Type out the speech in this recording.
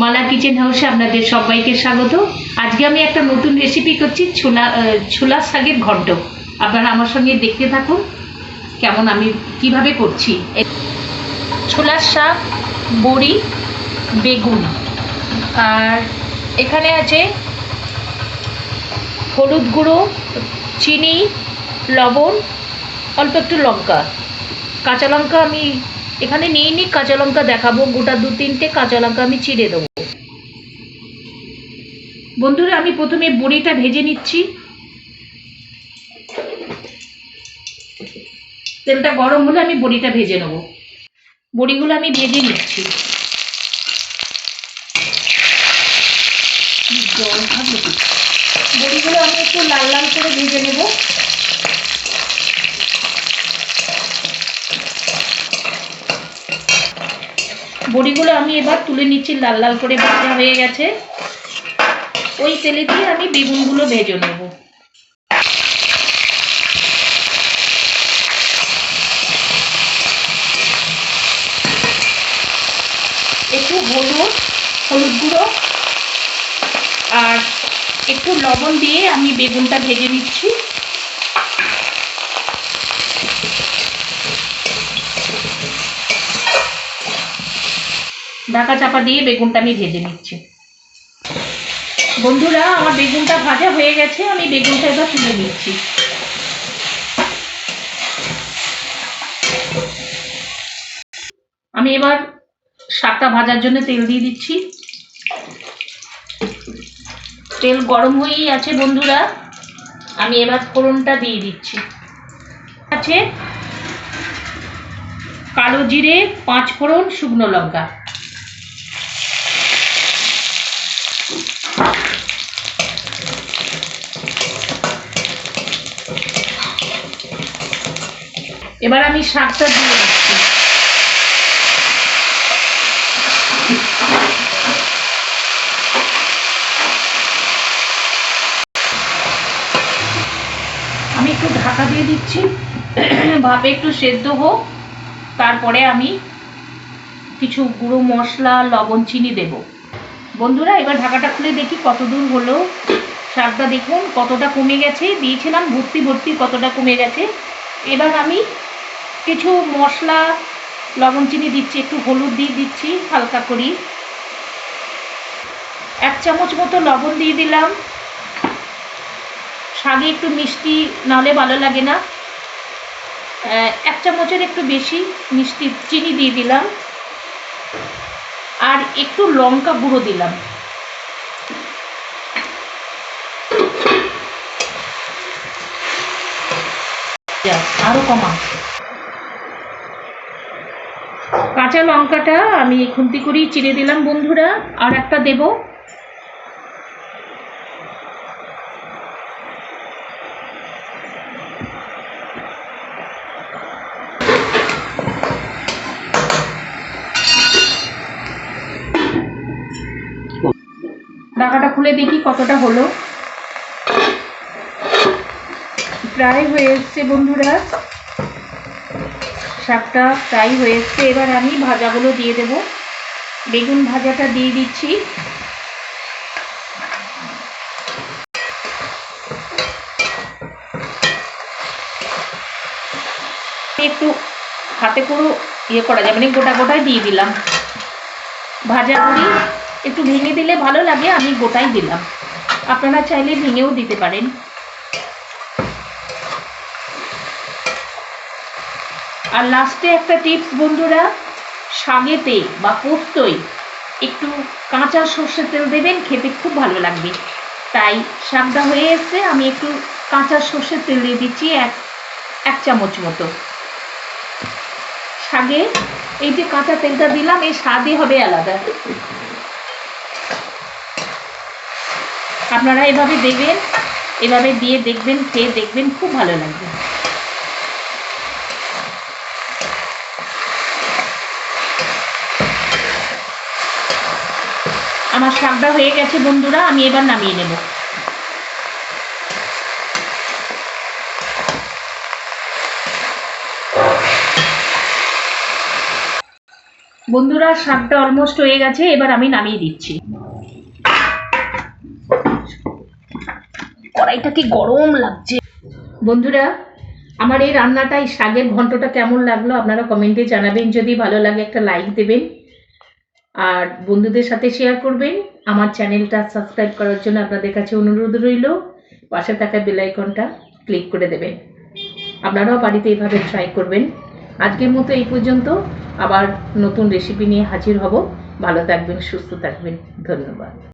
মালা kitchen হাউসে আপনাদের সবাইকে স্বাগত। আজকে আমি একটা নতুন রেসিপি করছি, ছোলা ছোলা শাকের ঘন্ট। আপনারা আমার সঙ্গে দেখতে থাকুন, কেমন আমি কীভাবে করছি। ছোলার শাক, বড়ি, বেগুন। আর এখানে আছে হলুদ গুঁড়ো, চিনি, লবণ, অল্প একটু লঙ্কা। কাঁচা লঙ্কা আমি এখানে নিয়ে নিই, কাঁচা লঙ্কা দেখাবো। গোটা দু তিনটে কাঁচা লঙ্কা আমি চিড়ে দেবো। বন্ধুরা, আমি প্রথমে বড়িটা ভেজে নিচ্ছি। তেলটা গরম হলে আমি বড়িটা ভেজে নেব। বড়িগুলো আমি ভেজে নিচ্ছি। বড়িগুলো আমি একটু লাল লাল করে ভেজে নেব। বড়িগুলো আমি এবার তুলে নিচ্ছি, লাল লাল করে ভাজা হয়ে গেছে। ওই তেলে দিয়ে আমি বেগুনগুলো ভেজে নেব। একটু হলুদ হলুদ গুঁড়ো আর একটু লবণ দিয়ে আমি বেগুনটা ভেজে নিচ্ছি। ঢাকা চাপা দিয়ে বেগুনটা আমি ভেজে নিচ্ছি। বন্ধুরা, আমার বেগুনটা ভাজা হয়ে গেছে, আমি বেগুনটা এবার তুলে নিচ্ছি। আমি এবার শাকটা ভাজার জন্য তেল দিয়ে দিচ্ছি। তেল গরম হয়েই আছে, বন্ধুরা। আমি এবার ফোড়নটা দিয়ে দিচ্ছি। আছে কালো জিরে, পাঁচ ফোড়ন, শুকনো লঙ্কা। এবার আমি শাকটা দিয়ে দিচ্ছি। আমি একটু ঢাকা দিয়ে দিচ্ছি। ভাপে একটু সেদ্ধ হোক। তারপরে আমি কিছু গুঁড়ো মশলা, লবণ, চিনি দেব। বন্ধুরা, এবার ঢাকাটা খুলে দেখি কত দূর হলো শাকটা। দেখুন, কতটা কমে গেছে। দিয়েছিলাম ভর্তি ভর্তি কতটা কমে গেছে। এবার আমি কিছু মশলা, লবণ চিনি দিচ্ছি, একটু হলুদ দিয়ে দিচ্ছি, হালকা করি। এক চামচ মতো লবণ দিয়ে দিলাম। শাকে একটু মিষ্টি নাহলে ভালো লাগে না। এক চামচের একটু বেশি মিষ্টি চিনি দিয়ে দিলাম। আর একটু লঙ্কা গুঁড়ো দিলাম। আরও কমা কাঁচা লঙ্কাটা আমি খুন্তি করেই চিড়ে দিলাম, বন্ধুরা। আর একটা দেব। ঢাকাটা খুলে দেখি কতটা হলো। প্রায় হয়ে এসছে, বন্ধুরা। শাকটা ফ্রাই হয়ে এসছে এবার আমি ভাজাগুলো দিয়ে দেব। বেগুন ভাজাটা দিয়ে দিচ্ছি। একটু হাতে করে ইয়ে করা যায় মানে গোটা গোটায় দিয়ে দিলাম। ভাজা করি একটু ভেঙে দিলে ভালো লাগে, আমি গোটাই দিলাম। আপনারা চাইলে ভেঙেও দিতে পারেন। আর লাস্টে একটা টিপস বন্ধুরা, শাগেতে বা পোস্তই একটু কাঁচা সর্ষের তেল দেবেন, খেতে খুব ভালো লাগবে। তাই শাকটা হয়ে এসছে, আমি একটু কাঁচা সর্ষের তেল দিয়ে দিচ্ছি এক এক চামচ মতো। শাগে এই যে কাঁচা তেলটা দিলাম এই স্বাদই হবে আলাদা। আপনারা এভাবে দেবেন, এভাবে দিয়ে দেখবেন, খেয়ে দেখবেন, খুব ভালো লাগবে। আমার শাকটা হয়ে গেছে, বন্ধুরা, আমি এবার নামিয়ে নেব। বন্ধুরা শাকটা অলমোস্ট হয়ে গেছে, এবার আমি নামিয়ে দিচ্ছি। কড়াইটা কি গরম লাগছে? বন্ধুরা, আমার এই রান্নাটা এই শাকের ঘন্টটা কেমন লাগল, আপনারা কমেন্টে জানাবেন। যদি ভালো লাগে একটা লাইক দেবেন। আর বন্ধুদের সাথে শেয়ার করবেন। আমার চ্যানেলটা সাবস্ক্রাইব করার জন্য আপনাদের কাছে অনুরোধ রইল। পাশে থাকা বেলাইকনটা ক্লিক করে দেবেন। আপনারাও বাড়িতে এইভাবে ট্রাই করবেন। আজকের মতো এই পর্যন্ত। আবার নতুন রেসিপি নিয়ে হাজির হব। ভালো থাকবেন, সুস্থ থাকবেন। ধন্যবাদ।